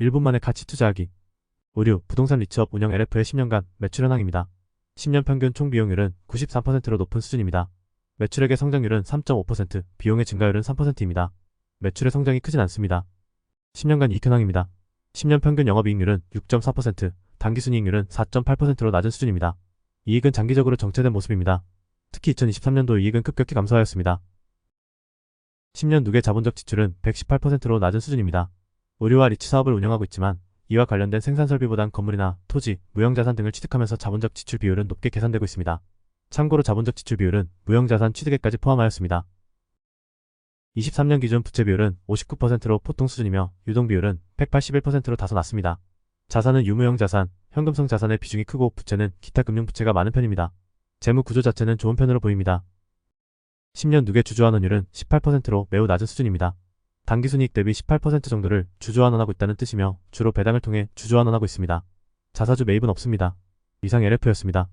1분 만에 가치 투자하기. 의류, 부동산 리츠업 운영 LF의 10년간 매출 현황입니다. 10년 평균 총 비용률은 93%로 높은 수준입니다. 매출액의 성장률은 3.5%, 비용의 증가율은 3%입니다. 매출의 성장이 크진 않습니다. 10년간 이익 현황입니다. 10년 평균 영업이익률은 6.4%, 당기순이익률은 4.8%로 낮은 수준입니다. 이익은 장기적으로 정체된 모습입니다. 특히 2023년도 이익은 급격히 감소하였습니다. 10년 누계 자본적 지출은 118%로 낮은 수준입니다. 의료와 리츠 사업을 운영하고 있지만 이와 관련된 생산 설비보단 건물이나 토지, 무형자산 등을 취득하면서 자본적 지출 비율은 높게 계산되고 있습니다. 참고로 자본적 지출 비율은 무형자산 취득액까지 포함하였습니다. 23년 기준 부채 비율은 59%로 보통 수준이며 유동 비율은 181%로 다소 낮습니다. 자산은 유무형 자산, 현금성 자산의 비중이 크고 부채는 기타 금융 부채가 많은 편입니다. 재무 구조 자체는 좋은 편으로 보입니다. 10년 누계 주주환원율은 18%로 매우 낮은 수준입니다. 당기순이익 대비 18% 정도를 주주환원하고 있다는 뜻이며 주로 배당을 통해 주주환원하고 있습니다. 자사주 매입은 없습니다. 이상 LF였습니다.